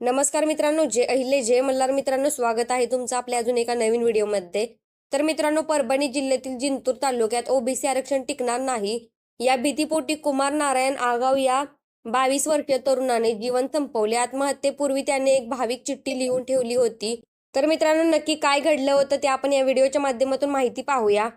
नमस्कार मित्रांनो जे अहिले जय मल्हार मित्रांनो स्वागत आहे तुमचं आपल्या अजून एका नवीन व्हिडिओमध्ये. तर मित्रांनो परभणी जिल्ह्यातील जिंतूर तालुक्यात ओबीसी आरक्षण टिकणार नाही. या भीतीपोटी कुमार नारायण आगाव या बावीस वर्षीय तरुणाने जीवन संपवले. आत्महत्येपूर्वी त्याने एक भाविक चिठ्ठी लिहून ठेवली होती. तर मित्रांनो नक्की काय घडलं होतं ते आपण या व्हिडिओच्या माध्यमातून माहिती पाहूया.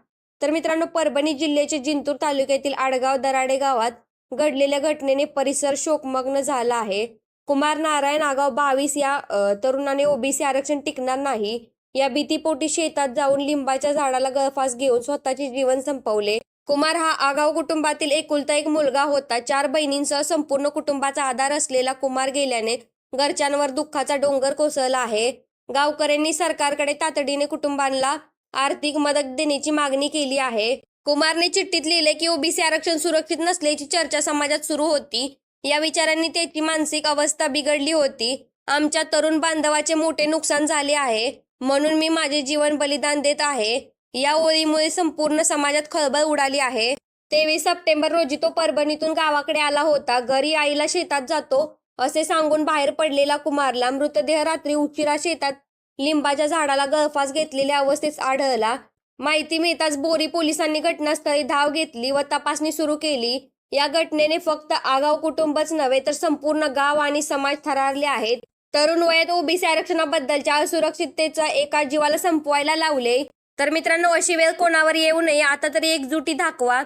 तर मित्रांनो परभणी जिल्ह्याचे जिंतूर तालुक्यातील आडगाव दराडे गावात घडलेल्या घटनेने परिसर शोकमग्न झाला आहे. कुमार नारायण आगाव बावीस या तरुणाने ओबीसी आरक्षण टिकणार नाही. या भीतीपोटी शेतात जाऊन लिंबाच्या झाडाला गळफास घेऊन स्वतःचे जीवन संपवले. कुमार हा आगाव कुटुंबातील एकुलता एक मुलगा होता. चार बहिणींसह संपूर्ण कुटुंबाचा आधार असलेला कुमार गेल्याने घरच्यांवर दुःखाचा डोंगर कोसळला आहे. गावकऱ्यांनी सरकारकडे तातडीने कुटुंबांना आर्थिक मदत देण्याची मागणी केली आहे. कुमारने चिठ्ठीत लिहिले की ओबीसी आरक्षण सुरक्षित नसल्याची चर्चा समाजात सुरू होती. या विचारांनी त्याची मानसिक अवस्था बिघडली होती. आमच्या तरुण बांधवाचे मोठे नुकसान झाले आहे. म्हणून मी माझे जीवन बलिदान देत आहे. या ओळीमुळे संपूर्ण समाजात खळबळ उडाली आहे. तेवीस सप्टेंबर रोजी तो परभणीतून गावाकडे आला होता. घरी आईला शेतात जातो. असे सांगून बाहेर पडलेला कुमारला मृतदेह रात्री उशिरा शेतात लिंबाच्या झाडाला गळफास घेतलेल्या अवस्थेत आढळला. माहिती मिळताच बोरी पोलिसांनी घटनास्थळी धाव घेतली व तपासणी सुरू केली. या घटनेने फक्त आगाव कुटुंबच नव्हे तर संपूर्ण गाव आणि समाज थरारले आहेत. तरुण वयात ओबीसी आरक्षणाबद्दलच्या असुरक्षिततेचा एका जीवाला संपवायला लावले. तर मित्रांनो अशी वेळ कोणावर येऊ नये आता तरी एकजुटी दाखवा.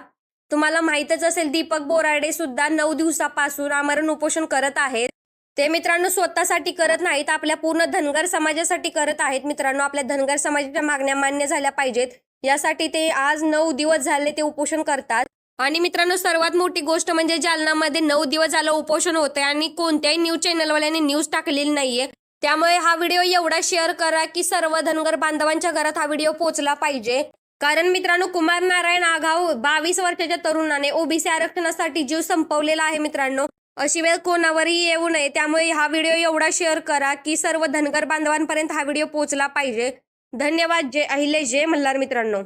तुम्हाला माहीतच असेल दीपक बोराडे सुद्धा नऊ दिवसापासून आमरण उपोषण करत आहेत. ते मित्रांनो स्वतःसाठी करत नाहीत आपल्या पूर्ण धनगर समाजासाठी करत आहेत. मित्रांनो आपल्या धनगर समाजाच्या मागण्या मान्य झाल्या पाहिजेत. यासाठी ते आज नऊ दिवस झाले ते उपोषण करतात. आणि मित्रांनो सर्वात मोठी गोष्ट म्हणजे जालनामध्ये नऊ दिवस झालं उपोषण होतंय आणि कोणत्याही न्यूज चॅनलवाल्यांनी न्यूज टाकलेली नाहीये. त्यामुळे हा व्हिडिओ एवढा शेअर करा की सर्व धनगर बांधवांच्या घरात हा व्हिडिओ पोहोचला पाहिजे. कारण मित्रांनो कुमार नारायण आघाव बावीस वर्षाच्या तरुणाने ओबीसी आरक्षणासाठी जीव संपवलेला आहे मित्रांनो. अशी वेळ कोणावरही येऊ नये. त्यामुळे हा व्हिडिओ एवढा शेअर करा की सर्व धनगर बांधवांपर्यंत हा व्हिडिओ पोहोचला पाहिजे. धन्यवाद. जय अहिले जय मल्हार मित्रांनो.